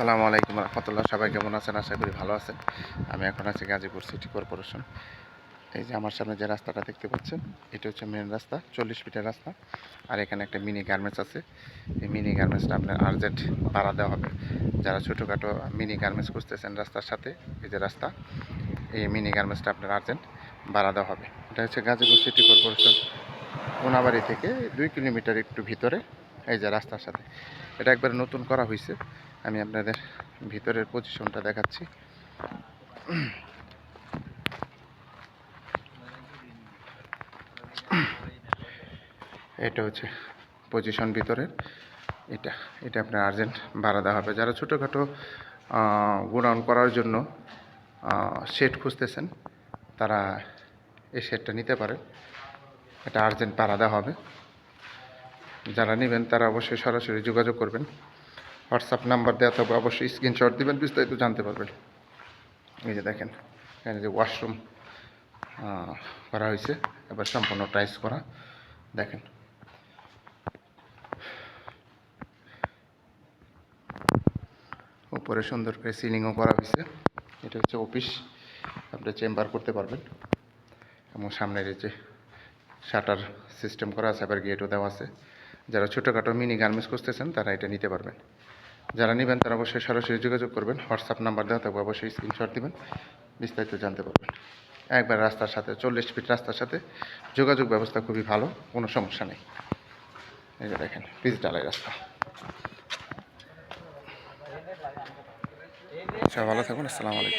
আসসালামু আলাইকুম রহমতুল্লাহ। সবাই কেমন আছেন? আশা করি ভালো আছেন। আমি এখন আছি গাজীপুর সিটি কর্পোরেশন। এই যে আমার সামনে যে রাস্তাটা দেখতে পাচ্ছেন, এটা হচ্ছে মেন রাস্তা, চল্লিশ ফিটের রাস্তা। আর এখানে একটা মিনি গার্মেন্টস আছে। এই মিনি গার্মেন্টসটা আপনার আর্জেন্ট ভাড়া দেওয়া হবে। যারা ছোটোখাটো মিনি গার্মেন্টস খুঁজতেছেন রাস্তার সাথে, এই যে রাস্তা, এই মিনি গার্মেন্টসটা আপনার আর্জেন্ট ভাড়া দেওয়া হবে। এটা হচ্ছে গাজীপুর সিটি কর্পোরেশন। কোনাবাড়ি থেকে দুই কিলোমিটার একটু ভিতরে, এই যে রাস্তার সাথে। এটা একবার নতুন করা হয়েছে আমি আপনাদের ভিতরের পজিশনটা দেখাচ্ছি। এটা হচ্ছে পজিশন ভিতরের এটা এটা আপনার আর্জেন্ট ভাড়া দেওয়া হবে। যারা ছোটোখাটো গোডাউন করার জন্য শেড খুঁজতেছেন, তারা এই শেডটা নিতে পারেন। এটা আর্জেন্ট ভাড়া দেওয়া হবে। যারা নেবেন, তারা অবশ্যই সরাসরি যোগাযোগ করবেন। হোয়াটসঅ্যাপ নাম্বার দেওয়া থাকবে, অবশ্যই স্ক্রিনশট দিবেন, বিস্তারিত জানতে পারবেন। এই যে দেখেন, এখানে যে ওয়াশরুম করা হয়েছে, এবার সম্পূর্ণ টাইস করা। দেখেন। উপরে সুন্দর করে সিলিংও করা হয়েছে। এটা হচ্ছে অফিস আপনি চেম্বার করতে পারবেন। এবং সামনের যে শাটার সিস্টেম করা আছে, আবার গেটও দেওয়া আছে। যারা ছোটোখাটো মিনি গার্মেন্টস খুঁজতেছেন তারা এটা নিতে পারবেন। যারা নেবেন, তারা অবশ্যই সরাসরি যোগাযোগ করবেন। হোয়াটসঅ্যাপ নাম্বার দেওয়া থাকবে, অবশ্যই স্ক্রিনশট দিবেন। বিস্তারিত জানতে পারবেন। একবার রাস্তার সাথে, চল্লিশ ফিট রাস্তার সাথে যোগাযোগ ব্যবস্থা খুবই ভালো, কোনো সমস্যা নেই। এই যে দেখেন পিচ ডালাই রাস্তা। আচ্ছা ভালো থাকুন, আসসালামু আলাইকুম।